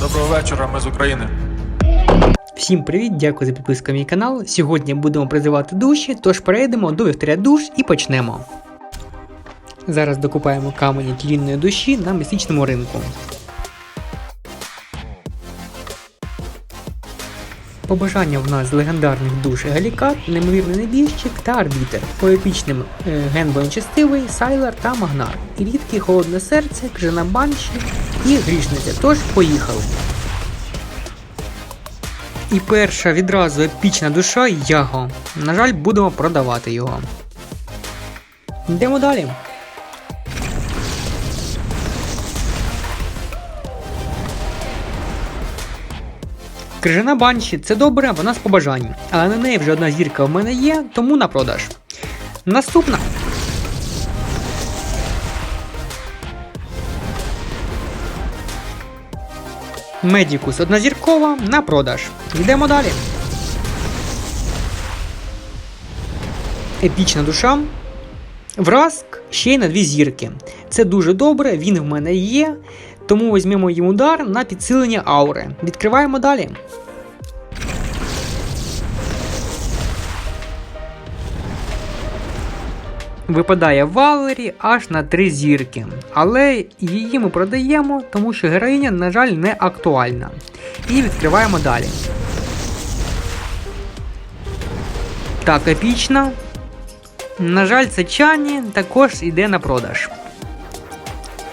Доброго вечора, ми з України. Всім привіт, дякую за підписку на мій канал. Сьогодні будемо призивати душі, тож перейдемо до вівтаря душ і почнемо. Зараз докупаємо камені тлінної душі на містичному ринку. Побажання в нас легендарних душ Галікат, неймовірний небіжчик та арбітер. По епічним е, Генбо Нечестивий, Сайлер та Магнар. І рідкі холодне серце, крижана банші і грішниця. Тож поїхали. І перша відразу епічна душа Яго. На жаль, будемо продавати його. Йдемо далі. Крижана банші це добре, вона з побажань, але на неї вже одна зірка в мене є, тому на продаж. Наступна. Медікус однозіркова на продаж. Йдемо далі. Епічна душа. Враск ще й на дві зірки. Це дуже добре, він в мене є. Тому візьмемо їм удар на підсилення аури. Відкриваємо далі. Випадає Валері аж на три зірки, але її ми продаємо, тому що героїня, на жаль, не актуальна. І відкриваємо далі. Так, епічна. На жаль, це Чані також йде на продаж.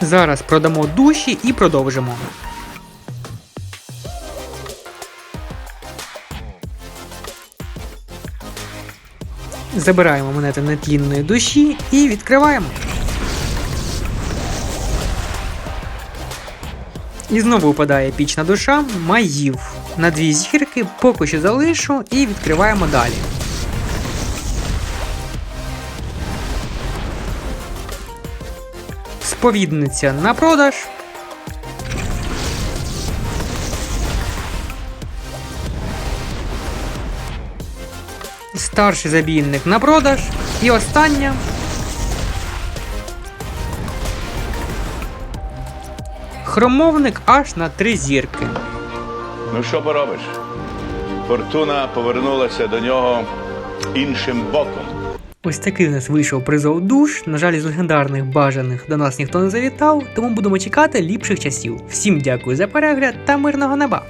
Зараз продамо душі і продовжимо. Забираємо монети нетлінної душі і відкриваємо. І знову випадає епічна душа Маїв. На дві зірки поки що залишу і відкриваємо далі. Сповідниця на продаж. Старший забійник на продаж. І остання. Хромовник аж на три зірки. Ну що поробиш? Фортуна повернулася до нього іншим боком. Ось такий у нас вийшов призов душ. На жаль, з легендарних бажаних до нас ніхто не завітав, тому будемо чекати ліпших часів. Всім дякую за перегляд та мирного неба!